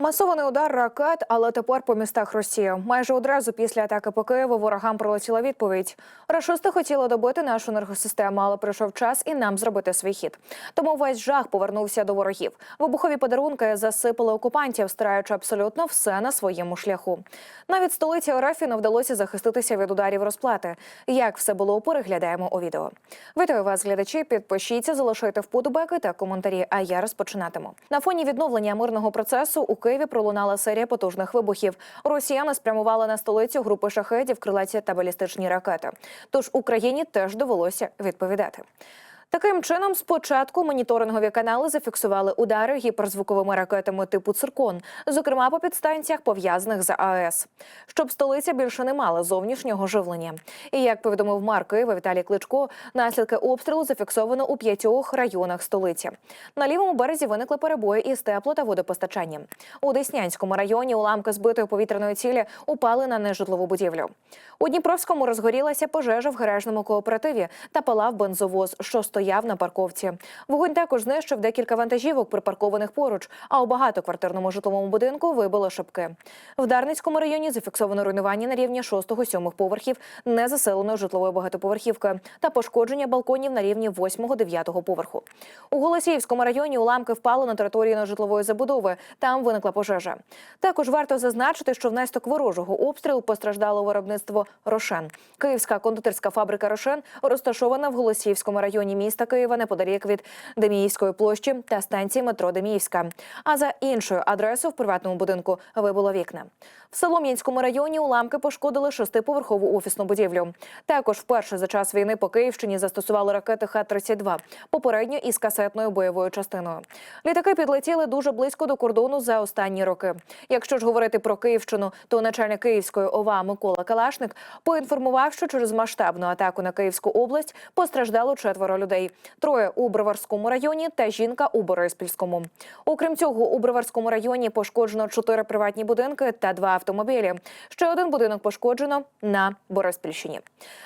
Масований удар ракет, але тепер по містах Росії. Майже одразу після атаки по Києву ворогам прилетіла відповідь. Рашисти хотіли добити нашу енергосистему, але прийшов час і нам зробити свій хід. Тому весь жах повернувся до ворогів. Вибухові подарунки засипали окупантів, стираючи абсолютно все на своєму шляху. Навіть столиці РФ не вдалося захиститися від ударів розплати. Як все було, переглядаємо у відео. Вітаю вас, глядачі. Підпишіться, залишайте вподобайки та коментарі. А я розпочинатиму. На фоні відновлення мирного процесу у пролунала серія потужних вибухів. Росіяни спрямували на столицю групи шахедів, крилаті та балістичні ракети. Тож Україні теж довелося відповідати. Таким чином, спочатку моніторингові канали зафіксували удари гіперзвуковими ракетами типу циркон, зокрема по підстанціях, пов'язаних з АЕС, щоб столиця більше не мала зовнішнього живлення. І як повідомив мер Києва Віталій Кличко, наслідки обстрілу зафіксовано у п'ятьох районах столиці. На лівому березі виникли перебої із тепло та водопостачанням. У Деснянському районі уламки збитої повітряної цілі упали на нежитлову будівлю. У Дніпровському розгорілася пожежа в гаражному кооперативі та палав бензовоз, що стояв на парковці. Вогонь також знищив декілька вантажівок, припаркованих поруч, а у багатоквартирному житловому будинку вибило шибки. В Дарницькому районі зафіксовано руйнування на рівні 6-7 поверхів незаселеної житлової багатоповерхівки та пошкодження балконів на рівні 8-9 поверху. У Голосіївському районі уламки впали на території нежитлової забудови. Там виникла пожежа. Також варто зазначити, що внаслідок ворожого обстрілу постраждало виробництво Рошен. Київська кондитерська фабрика Рошен розташована в Голосіївському районі міста Києва неподалік від Деміївської площі та станції метро Деміївська. А за іншою адресою в приватному будинку вибуло вікна. В Солом'янському районі уламки пошкодили шестиповерхову офісну будівлю. Також вперше за час війни по Київщині застосували ракети Х-32, попередньо із касетною бойовою частиною. Літаки підлетіли дуже близько до кордону за останні роки. Якщо ж говорити про Київщину, то начальник Київської ОВА Микола Калашник поінформував, що через масштабну атаку на Київську область постраждало четверо людей: троє у Броварському районі та жінка у Бориспільському. Окрім цього, у Броварському районі пошкоджено чотири приватні будинки та два автомобілі. Ще один будинок пошкоджено на Бориспільщині.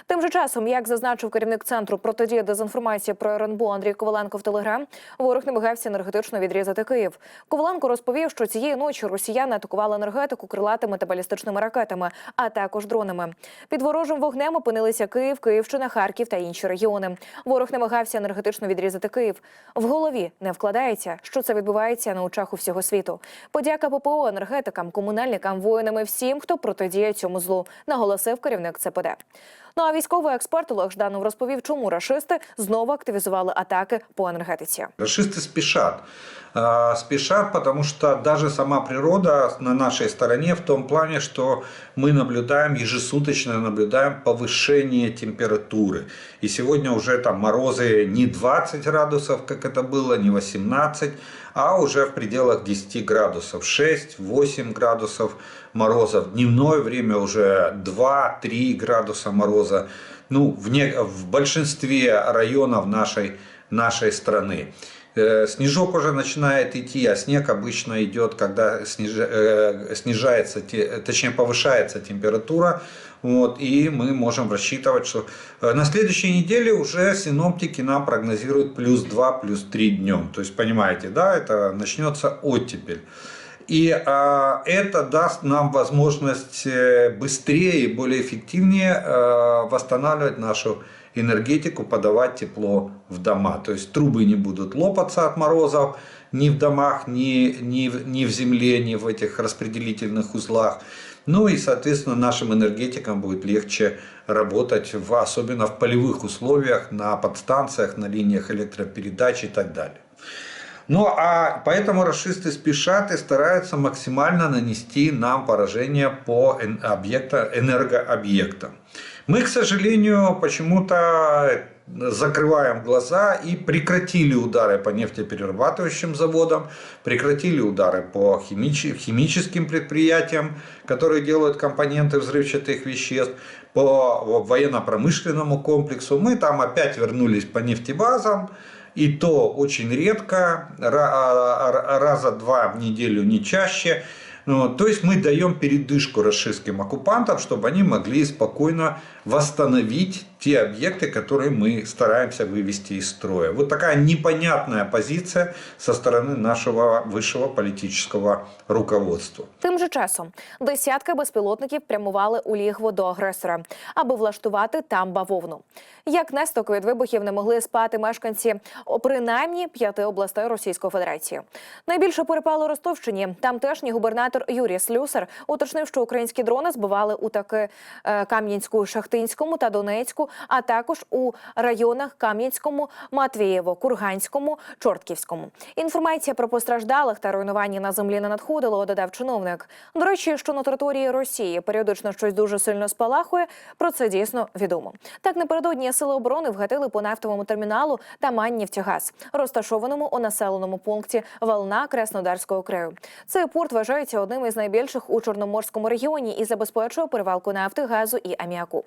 Тим же часом, як зазначив керівник центру протидії дезінформації про РНБО Андрій Коваленко в Телеграм, ворог намагався енергетично відрізати Київ. Коваленко розповів, що цієї ночі росіяни атакували енергетику крилатими та балістичними ракетами, а також дронами. Під ворожим вогнем опинилися Київ, Київщина, Харків та інші регіони. Ворог намагався енергетично відрізати Київ. В голові не вкладається, що це відбувається на очах у всього світу. Подяка ППО, енергетикам, комунальникам, воїнам і всім, хто протидіє цьому злу, наголосив керівник ЦПД. Ну а військовий експерт Олег Жданов розповів, чому рашисти знову активізували атаки по енергетиці. Расисты спешат. А, Спешат, потому что даже сама природа на нашей стороне в том плане, что мы наблюдаем, ежесуточно наблюдаем повышение температуры. И сегодня уже там морозы Не 20 градусов, как это было, не 18, а уже в пределах 10 градусов, 6-8 градусов мороза. В дневное время уже 2-3 градуса мороза. Ну, в, не, в большинстве районов нашей, нашей страны. Э, Снежок уже начинает идти, а снег обычно идет, когда э, снижается, точнее повышается температура. Вот, и мы можем рассчитывать, что э, на следующей неделе уже синоптики нам прогнозируют плюс 2, плюс 3 днем. То есть, понимаете, да, это начнется оттепель. И а, это даст нам возможность э, быстрее и более эффективнее э, восстанавливать нашу энергетику, подавать тепло в дома. То есть трубы не будут лопаться от морозов ни в домах, ни, ни, ни в земле, ни в этих распределительных узлах. Ну и, соответственно, нашим энергетикам будет легче работать, в, особенно в полевых условиях, на подстанциях, на линиях электропередач и так далее. Ну а поэтому расисты спешат и стараются максимально нанести нам поражение по объекта, энергообъектам. Мы, к сожалению, почему-то закрываем глаза и прекратили удары по нефтеперерабатывающим заводам, прекратили удары по химич- химическим предприятиям, которые делают компоненты взрывчатых веществ, по военно-промышленному комплексу. Мы там опять вернулись по нефтебазам, и то очень редко, ра- ра- раза два в неделю, не чаще. Ну, то есть мы даем передышку российским оккупантам, чтобы они могли спокойно восстановить те объекты, которые мы стараемся вывести из строя. Вот такая непонятная позиция со стороны нашего высшего политического руководства. Тим же часом десятки безпілотників прямували у лігво до агресора, аби влаштувати там бавовну. Як наслідок від вибухів не могли спати мешканці о, принаймні п'яти областей Російської Федерації. Найбільше перепало Ростовщині. Тамтешній губернатор Юрій Слюсар уточнив, що українські дрони збивали у таки е, Кам'янську, Шахтинському та Донецьку, а також у районах Кам'янському, Матвієво, Курганському, Чортківському. Інформація про постраждалих та руйнування на землі не надходило, додав чиновник. До речі, що на території Росії періодично щось дуже сильно спалахує. Про це дійсно відомо. Так напередодні сили оборони вгатили по нафтовому терміналу та Маннівтягаз, розташованому у населеному пункті Волна Краснодарського краю. Цей порт вважається одним із найбільших у Чорноморському регіоні і забезпечує перевалку нафти, газу і аміаку.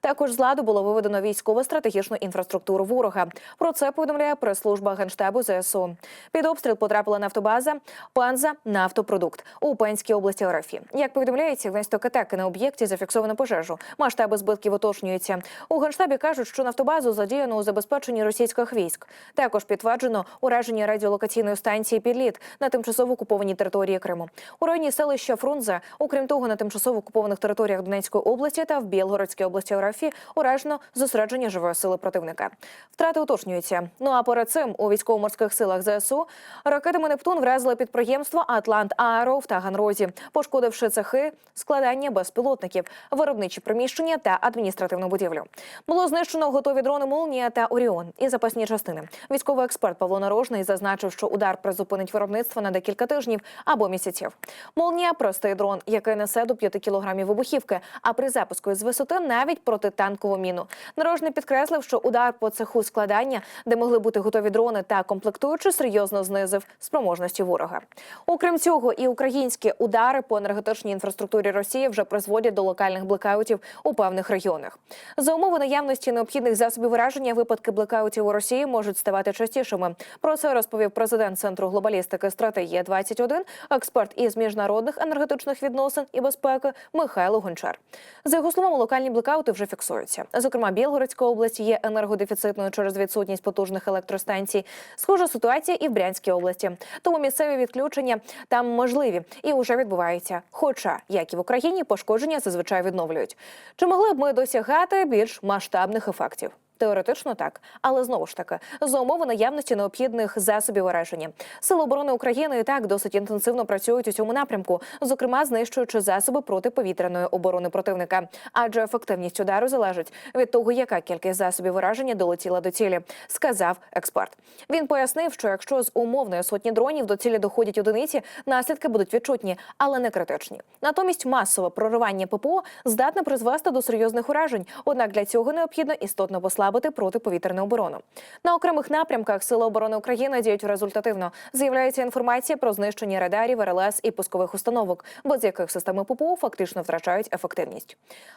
Також з ладу було виведено військово-стратегічну інфраструктуру ворога. Про це повідомляє прес-служба генштабу ЗСУ. Під обстріл потрапила нафтобаза Панза Нафтопродукт у Пенській області РФ. Як повідомляється, внаслідок атаки на об'єкті зафіксовано пожежу. Масштаби збитків уточнюються. У генштабі кажуть, що нафтобазу задіяно у забезпеченні російських військ. Також підтверджено ураження радіолокаційної станції Підліт на тимчасово окупованій території Криму. У районі селища Фрунзе, окрім того, на тимчасово окупованих територіях Донецької області та в Білгородській області РФ уражено зосередження живої сили противника. Втрати уточнюються. Ну а перед цим у військово-морських силах ЗСУ ракетами Нептун вразили підприємства Атлант Аеро в Таганрозі, пошкодивши цехи складання безпілотників, виробничі приміщення та адміністративну будівлю. Було знищено готові дрони Молнія та Оріон і запасні частини. Військовий експерт Павло Нарожний зазначив, що удар призупинить виробництво на декілька тижнів або місяців. Молнія простий дрон, який несе до 5 кілограмів вибухівки, а при запуску з висоти навіть протитанкову міну. Нарожний підкреслив, що удар по цеху складання, де могли бути готові дрони та комплектуючі, серйозно знизив спроможності ворога. Окрім цього, і українські удари по енергетичній інфраструктурі Росії вже призводять до локальних блекаутів у певних регіонах. За умови наявності необхідних засобів вираження, випадки блекаутів у Росії можуть ставати частішими. Про це розповів президент центру глобалістики стратегія 21 експерт із міжнародних енергетичних відносин і безпеки Михайло Гончар. За його словами, локальні блекаути вже фіксуються. Зокрема, Білгородська область є енергодефіцитною через відсутність потужних електростанцій. Схожа ситуація і в Брянській області. Тому місцеві відключення там можливі і вже відбуваються. Хоча, як і в Україні, пошкодження зазвичай відновлюють. Чи могли б ми досягати більш масштабних ефектів? Теоретично так, але знову ж таки за умови наявності необхідних засобів ураження. Сили оборони України і так досить інтенсивно працюють у цьому напрямку, зокрема знищуючи засоби протиповітряної оборони противника. Адже ефективність удару залежить від того, яка кількість засобів ураження долетіла до цілі, сказав експерт. Він пояснив, що якщо з умовної сотні дронів до цілі доходять одиниці, наслідки будуть відчутні, але не критичні. Натомість масове проривання ППО здатне призвести до серйозних уражень. Однак для цього необхідно істотно послабити протиповітряну оборону. На окремих напрямках Сили оборони України діють результативно. З'являється інформація про знищення радарів, РЛС і пускових установок, без яких системи ППО фактично втрачають ефективність.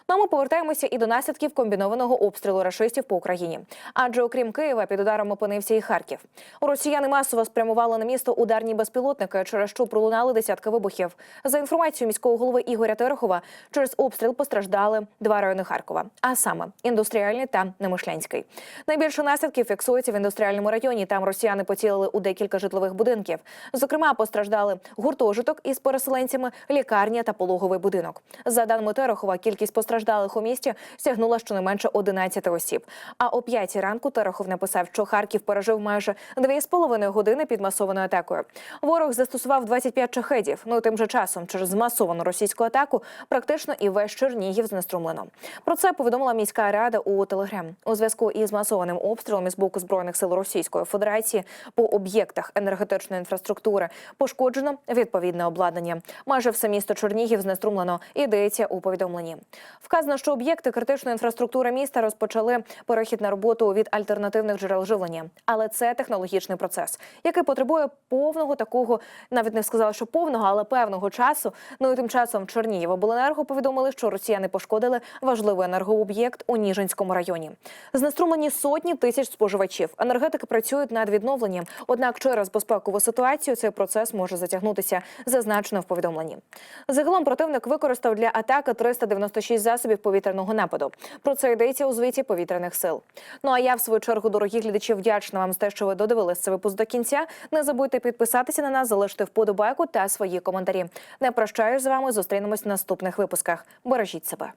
Ну а ми повертаємося і до наслідків комбінованого обстрілу рашистів по Україні. Адже окрім Києва під ударом опинився і Харків. Росіяни масово спрямували на місто ударні безпілотники, через що пролунали десятки вибухів. За інформацією міського голови Ігоря Терехова, через обстріл постраждали два райони Харкова, а саме індустріальний та Немишлянський. Найбільше наслідків фіксується в індустріальному районі. Там росіяни поцілили у декілька житлових будинків. Зокрема, постраждали гуртожиток із переселенцями, лікарня та пологовий будинок. За даними Терехова, кількість постраждалих у місті сягнула щонайменше 11 осіб. А о 5 ранку Терехов написав, що Харків пережив майже 2,5 години під масованою атакою. Ворог застосував 25 шахедів. Ну тим же часом, через змасовану російську атаку, практично і весь Чернігів знеструмлено. Про це повідомила міська рада у Телеграм. У зв'язку із масованим обстрілом із боку збройних сил Російської Федерації по об'єктах енергетичної інфраструктури пошкоджено відповідне обладнання. Майже все місто Чернігів знеструмлено. Йдеться у повідомленні. Вказано, що об'єкти критичної інфраструктури міста розпочали перехід на роботу від альтернативних джерел живлення, але це технологічний процес, який потребує повного такого, навіть не сказала, що повного, але певного часу. Ну і тим часом Чернігівобленерго повідомили, що росіяни пошкодили важливий енергооб'єкт у Ніжинському районі. Знеструмлені сотні тисяч споживачів. Енергетики працюють над відновленням. Однак через безпекову ситуацію цей процес може затягнутися, зазначено в повідомленні. Загалом противник використав для атаки 396 засобів повітряного нападу. Про це йдеться у звіті повітряних сил. Ну а я в свою чергу, дорогі глядачі, вдячна вам за те, що ви додивились цей випуск до кінця. Не забудьте підписатися на нас, залишити вподобайку та свої коментарі. Не прощаюсь з вами. Зустрінемось в наступних випусках. Бережіть себе.